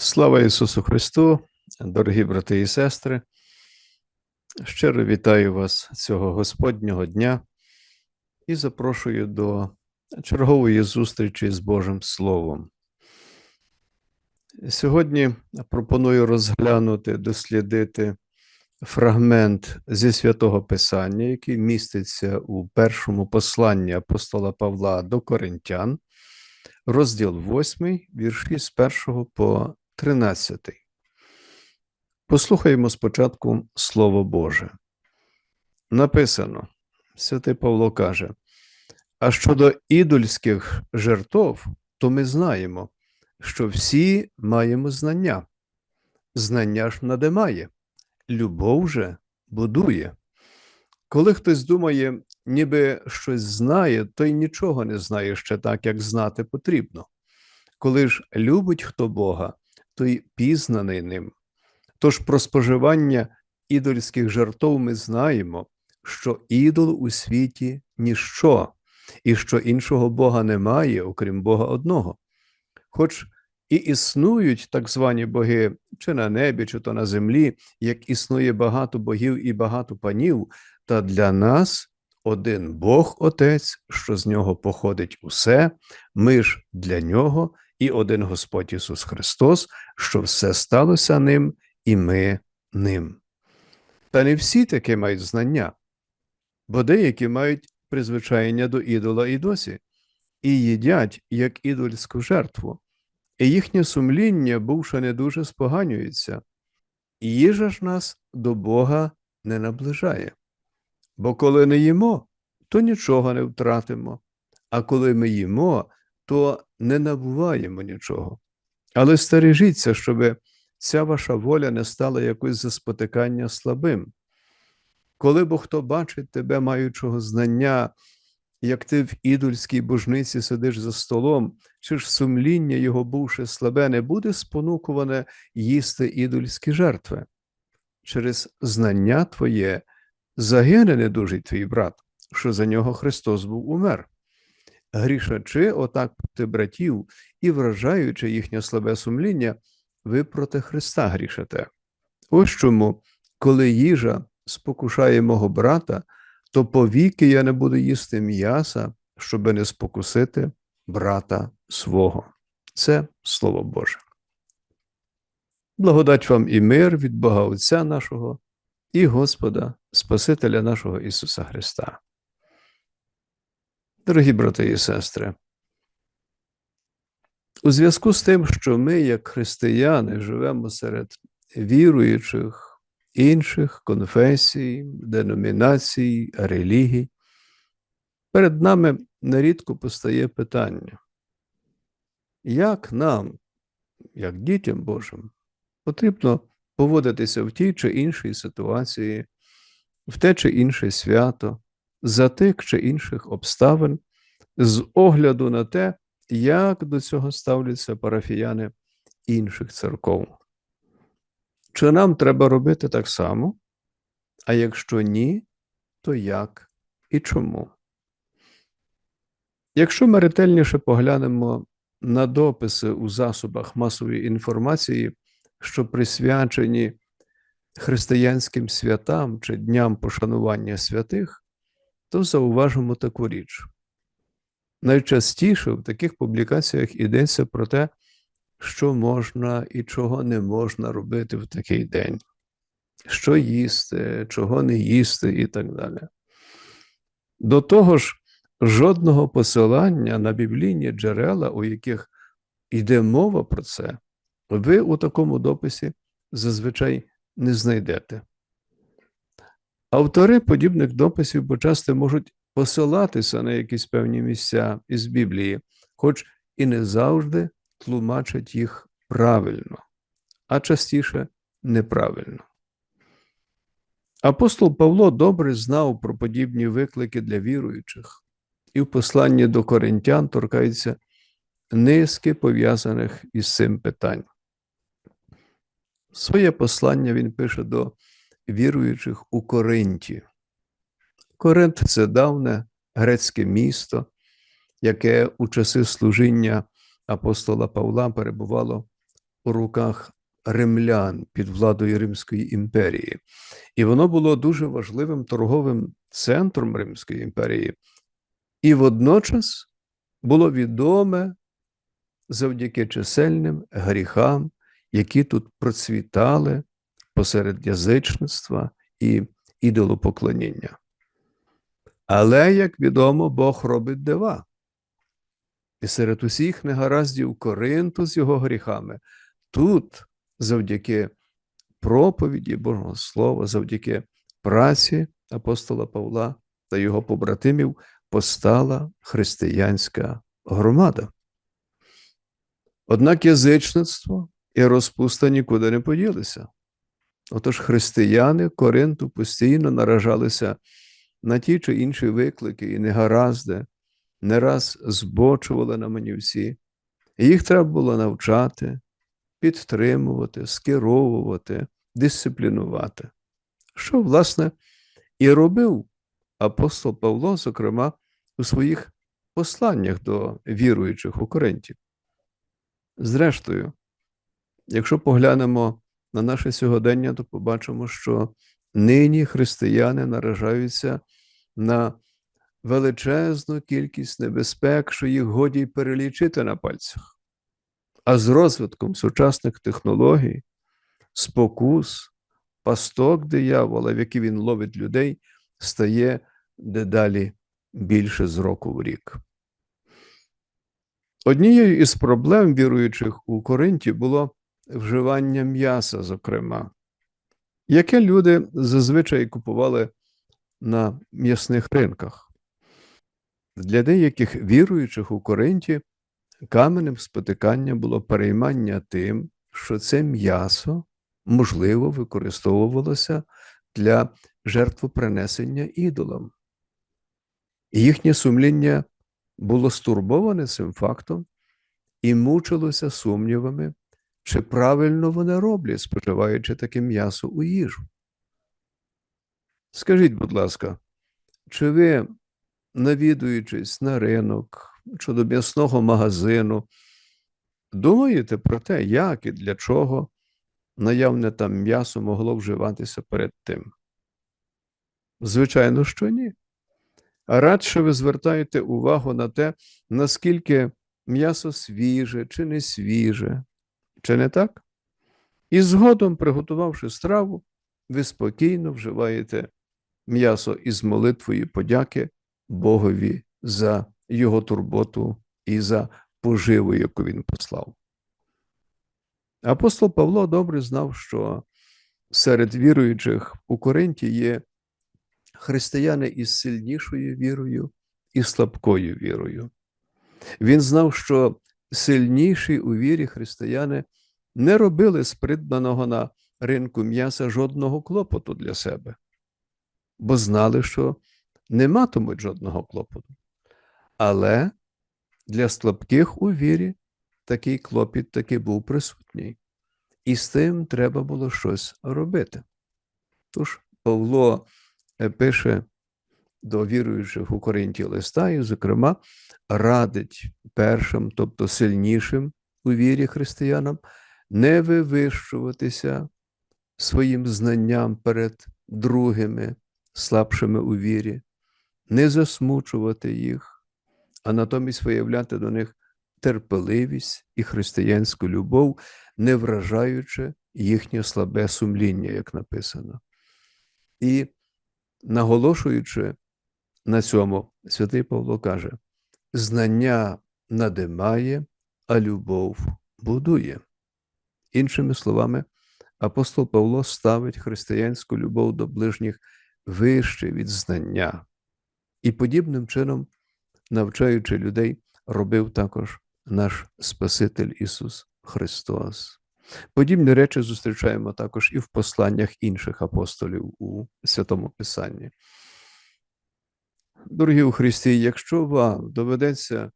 Слава Ісусу Христу, дорогі брати і сестри. Щиро вітаю вас цього Господнього дня і запрошую до чергової зустрічі з Божим Словом. Сьогодні пропоную розглянути, дослідити фрагмент зі святого Писання, який міститься у першому посланні апостола Павла до Коринтян, розділ 8, вірші з 1 по 13. Послухаємо спочатку Слово Боже. Написано, святий Павло каже: А щодо ідольських жертв, то ми знаємо, що всі маємо знання. Знання ж надимає, любов же будує. Коли хтось думає, ніби щось знає, то й нічого не знає ще так, як знати потрібно. Коли ж любить хто Бога, то й пізнаний ним. Тож про споживання ідольських жертв ми знаємо, що ідол у світі ніщо, і що іншого Бога немає, окрім Бога одного. Хоч і існують так звані боги чи на небі, чи то на землі, як існує багато богів і багато панів, та для нас один Бог Отець, що з нього походить усе, ми ж для нього і один Господь Ісус Христос, що все сталося ним, і ми ним. Та не всі таки мають знання, бо деякі мають призвичаєння до ідола і досі, і їдять як ідольську жертву, і їхнє сумління, бувши не дуже споганюється, і їжа ж нас до Бога не наближає. Бо коли не їмо, то нічого не втратимо, а коли ми їмо, то не набуваємо нічого. Але стережіться, щоб ця ваша воля не стала якось за спотикання слабим. Коли бо хто бачить тебе, маючого знання, як ти в ідольській божниці сидиш за столом, чи ж сумління його, бувши слабе, не буде спонукуване їсти ідольські жертви? Через знання твоє загине недужий твій брат, що за нього Христос був умер грішачи отак проти братів і вражаючи їхнє слабе сумління, ви проти Христа грішите. Ось чому, коли їжа спокушає мого брата, то повіки я не буду їсти м'яса, щоби не спокусити брата свого. Це Слово Боже. Благодать вам і мир від Бога Отця нашого і Господа, Спасителя нашого Ісуса Христа. Дорогі брати і сестри, у зв'язку з тим, що ми, як християни, живемо серед віруючих інших конфесій, деномінацій, релігій, перед нами нерідко постає питання, як нам, як дітям Божим, потрібно поводитися в тій чи іншій ситуації, в те чи інше свято за тих чи інших обставин з огляду на те, як до цього ставляться парафіяни інших церков. Чи нам треба робити так само? А якщо ні, то як і чому? Якщо ми ретельніше поглянемо на дописи у засобах масової інформації, що присвячені християнським святам чи дням пошанування святих, то зауважимо таку річ. Найчастіше в таких публікаціях йдеться про те, що можна і чого не можна робити в такий день, що їсти, чого не їсти і так далі. До того ж, жодного посилання на біблійні джерела, у яких йде мова про це, ви у такому дописі зазвичай не знайдете. Автори подібних дописів почасти можуть посилатися на якісь певні місця із Біблії, хоч і не завжди тлумачать їх правильно, а частіше неправильно. Апостол Павло добре знав про подібні виклики для віруючих, і в посланні до коринтян торкається низки пов'язаних із цим питань. Своє послання він пише до віруючих у Коринті. Коринт. Це давне грецьке місто, яке у часи служіння апостола Павла перебувало у руках римлян під владою Римської імперії, і воно було дуже важливим торговим центром Римської імперії, і водночас було відоме завдяки чисельним гріхам, які тут процвітали посеред язичництва і ідолопоклоніння. Але, як відомо, Бог робить дива. І серед усіх негараздів Коринту з його гріхами, тут, завдяки проповіді Божого Слова, завдяки праці апостола Павла та його побратимів, постала християнська громада. Однак язичництво і розпуста нікуди не поділися. Отож, християни Коринту постійно наражалися на ті чи інші виклики і негаразди, не раз збочували на манівці. І їх треба було навчати, підтримувати, скеровувати, дисциплінувати. Що, власне, і робив апостол Павло, зокрема, у своїх посланнях до віруючих у Коринті. Зрештою, якщо поглянемо на наше сьогодення, то побачимо, що нині християни наражаються на величезну кількість небезпек, що їх годі перелічити на пальцях. А з розвитком сучасних технологій, спокус, пасток диявола, в які він ловить людей, стає дедалі більше з року в рік. Однією із проблем віруючих у Коринті було вживання м'яса, зокрема, яке люди зазвичай купували на м'ясних ринках. Для деяких віруючих у Коринті каменем спотикання було переймання тим, що це м'ясо можливо використовувалося для жертвопринесення ідолам. Їхнє сумління було стурбоване цим фактом і мучилося сумнівами, чи правильно вони роблять, споживаючи таке м'ясо у їжу. Скажіть, будь ласка, чи ви, навідуючись на ринок чи до м'ясного магазину, думаєте про те, як і для чого наявне там м'ясо могло вживатися перед тим? Звичайно, що ні. А радше ви звертаєте увагу на те, наскільки м'ясо свіже чи не свіже, чи не так? І згодом, приготувавши страву, ви спокійно вживаєте м'ясо із молитвою подяки Богові за його турботу і за поживу, яку він послав. Апостол Павло добре знав, що серед віруючих у Коринті є християни із сильнішою вірою і слабкою вірою. Він знав, що сильніші у вірі християни не робили з придбаного на ринку м'яса жодного клопоту для себе, бо знали, що не матимуть жодного клопоту. Але для слабких у вірі такий клопіт таки був присутній, і з тим треба було щось робити. Тож Павло Е, пише до віруючих у Коринті листа, і, зокрема, радить першим, тобто сильнішим у вірі християнам, не вивищуватися своїм знанням перед другими, слабшими у вірі, не засмучувати їх, а натомість виявляти до них терпеливість і християнську любов, не вражаючи їхнє слабе сумління, як написано. І наголошуючи на цьому, святий Павло каже: знання надимає, а любов будує. Іншими словами, апостол Павло ставить християнську любов до ближніх вище від знання, і подібним чином, навчаючи людей, робив також наш Спаситель Ісус Христос. Подібні речі зустрічаємо також і в посланнях інших апостолів у Святому Писанні. Дорогі у Христі, якщо вам доведеться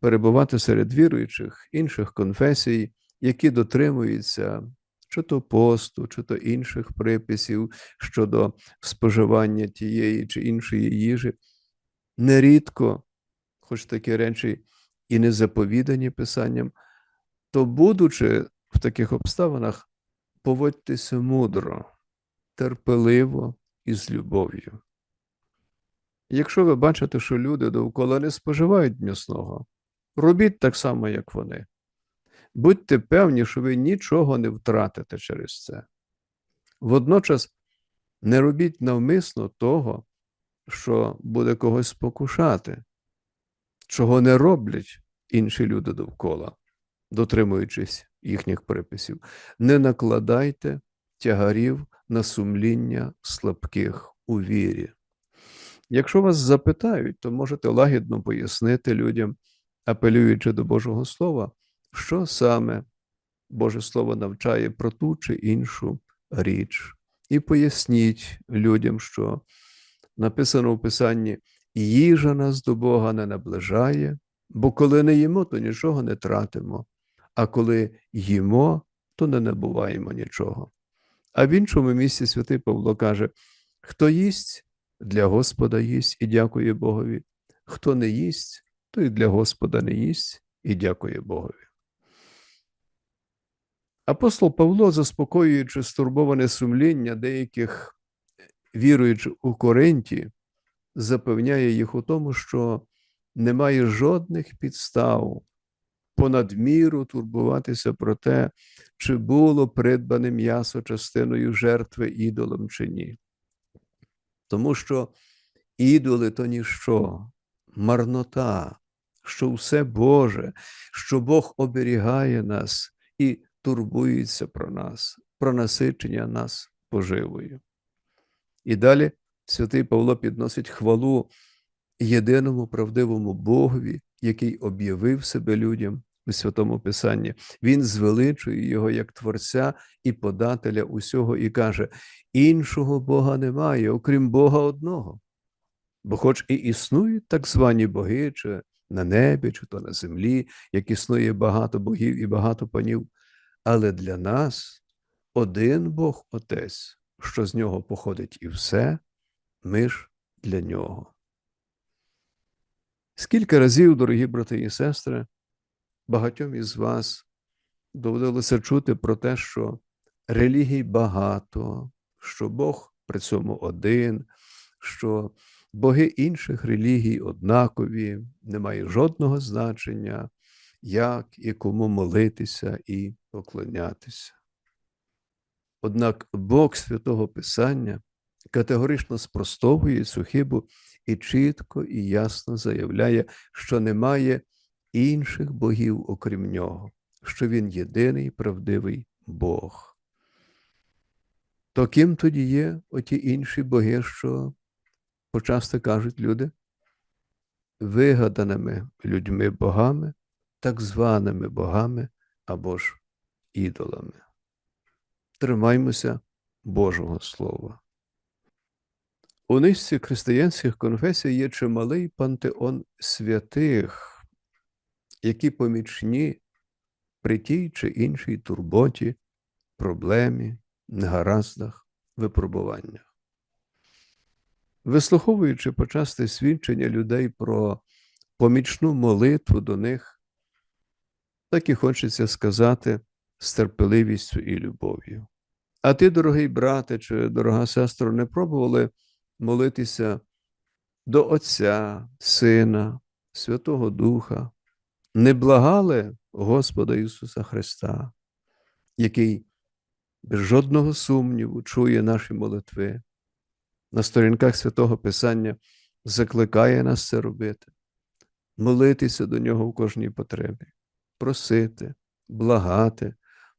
перебувати серед віруючих інших конфесій, які дотримуються чи то посту, чи то інших приписів щодо споживання тієї чи іншої їжі, нерідко, хоч такі речі і не заповідані Писанням, то, будучи в таких обставинах поводьтеся мудро, терпеливо і з любов'ю. Якщо ви бачите, що люди довкола не споживають м'ясного, робіть так само, як вони. Будьте певні, що ви нічого не втратите через це. Водночас не робіть навмисно того, що буде когось спокушати, чого не роблять інші люди довкола, дотримуючись їхніх приписів. Не накладайте тягарів на сумління слабких у вірі. Якщо вас запитають, то можете лагідно пояснити людям, апелюючи до Божого Слова, що саме Боже Слово навчає про ту чи іншу річ. І поясніть людям, що написано в Писанні: їжа нас до Бога не наближає, бо коли не їмо, то нічого не тратимо, а коли їмо, то не набуваємо нічого. А в іншому місці святий Павло каже: хто їсть, для Господа їсть і дякує Богові, хто не їсть, той для Господа не їсть і дякує Богові. Апостол Павло, заспокоюючи стурбоване сумління деяких віруючих у Коринті, запевняє їх у тому, що немає жодних підстав понад міру турбуватися про те, чи було придбане м'ясо частиною жертви ідолом чи ні. Тому що ідоли то ніщо, марнота, що все Боже, що Бог оберігає нас і турбується про нас, про насичення нас поживою. І далі святий Павло підносить хвалу єдиному правдивому Богові, який об'явив себе людям у Святому Писанні. Він звеличує його як Творця і подателя усього, і каже: іншого Бога немає, окрім Бога одного. Бо, хоч і існують так звані боги, чи на небі, чи то на землі, як існує багато богів і багато панів, але для нас один Бог Отець, що з нього походить і все, ми ж для нього. Скільки разів, дорогі брати і сестри, багатьом із вас доводилося чути про те, що релігій багато, що Бог при цьому один, що боги інших релігій однакові, немає жодного значення, як і кому молитися і поклонятися. Однак Бог святого Писання категорично спростовує цю хибу і чітко і ясно заявляє, що немає інших богів, окрім нього, що Він єдиний правдивий Бог. То ким тоді є оті інші боги, що почасти кажуть люди? Вигаданими людьми богами, так званими богами або ж ідолами. Тримаймося Божого Слова. У низці християнських конфесій є чималий пантеон святих, які помічні при тій чи іншій турботі, проблемі, негараздах, випробуваннях. Вислуховуючи почасти свідчення людей про помічну молитву до них, так і хочеться сказати з терпеливістю і любов'ю. А ти, дорогий брате чи дорога сестро, не пробували молитися до Отця, Сина, Святого Духа, не благали Господа Ісуса Христа, який без жодного сумніву чує наші молитви, на сторінках святого Писання закликає нас це робити, молитися до Нього в кожній потребі, просити, благати,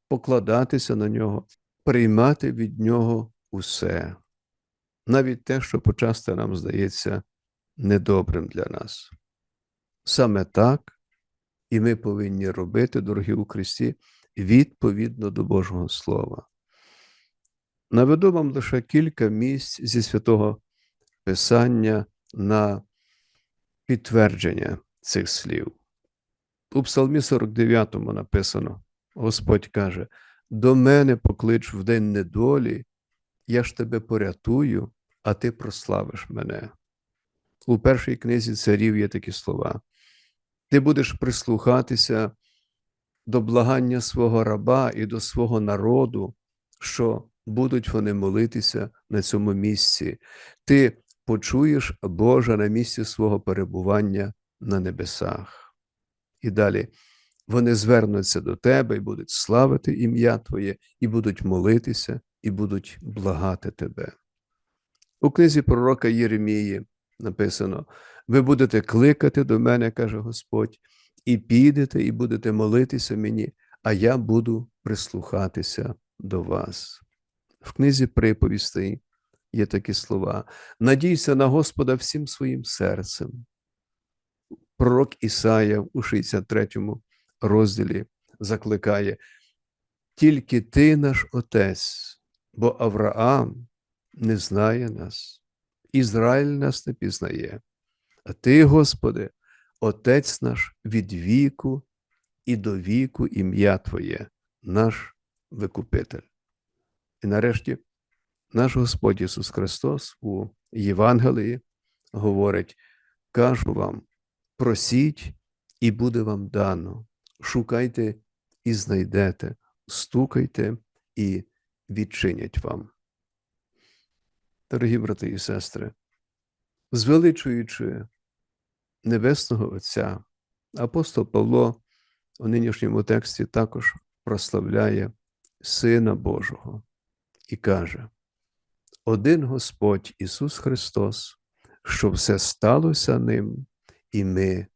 покладатися на нього, приймати від Нього усе навіть те, що почасти нам здається недобрим для нас. Саме так і ми повинні робити, дорогі у Христі, відповідно до Божого Слова. Наведу вам лише кілька місць зі святого Писання на підтвердження цих слів. У Псалмі 49 написано: Господь каже: До мене поклич в день недолі, я ж тебе порятую, а ти прославиш мене. У першій книзі царів є такі слова. Ти будеш прислухатися до благання свого раба і до свого народу, що будуть вони молитися на цьому місці. Ти почуєш Божа на місці свого перебування на небесах. І далі вони звернуться до тебе і будуть славити ім'я Твоє, і будуть молитися, і будуть благати тебе. У книзі пророка Єремії написано: ви будете кликати до мене, каже Господь, і підете, і будете молитися мені, а я буду прислухатися до вас. В книзі приповістей є такі слова: надійся на Господа всім своїм серцем. Пророк Ісая у 63 розділі закликає: тільки ти наш Отець, бо Авраам не знає нас, Ізраїль нас не пізнає. А ти, Господи, Отець наш від віку і до віку ім'я Твоє, наш Викупитель. І нарешті наш Господь Ісус Христос у Євангелії говорить: кажу вам, просіть, і буде вам дано, шукайте і знайдете, стукайте і відчинять вам. Дорогі брати і сестри, звеличуючи Небесного Отця, апостол Павло у нинішньому тексті також прославляє Сина Божого і каже: Один Господь Ісус Христос, що все сталося ним, і ми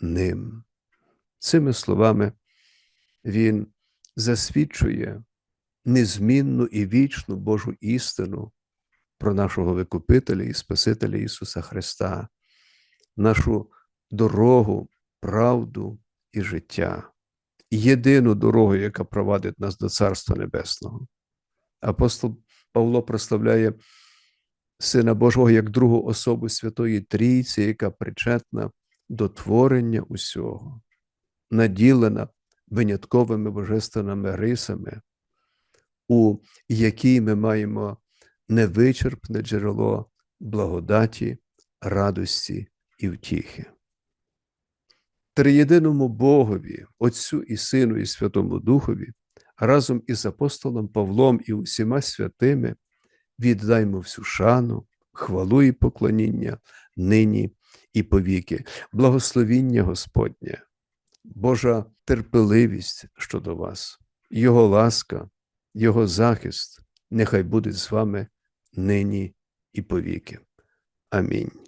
ним. Цими словами Він засвідчує незмінну і вічну Божу істину про нашого Викупителя і Спасителя Ісуса Христа, нашу дорогу, правду і життя, єдину дорогу, яка провадить нас до Царства Небесного. Апостол Павло прославляє Сина Божого як другу особу Святої Трійці, яка причетна до творення усього, наділена винятковими божественними рисами, у якій ми маємо невичерпне джерело благодаті, радості і втіхи. Триєдиному Богові, Отцю і Сину, і Святому Духові, разом із апостолом Павлом і усіма святими віддаймо всю шану, хвалу і поклоніння нині і повіки, благословіння Господнє, Божа терпеливість щодо вас, Його ласка, Його захист, нехай буде з вами нині і повіки. Амінь.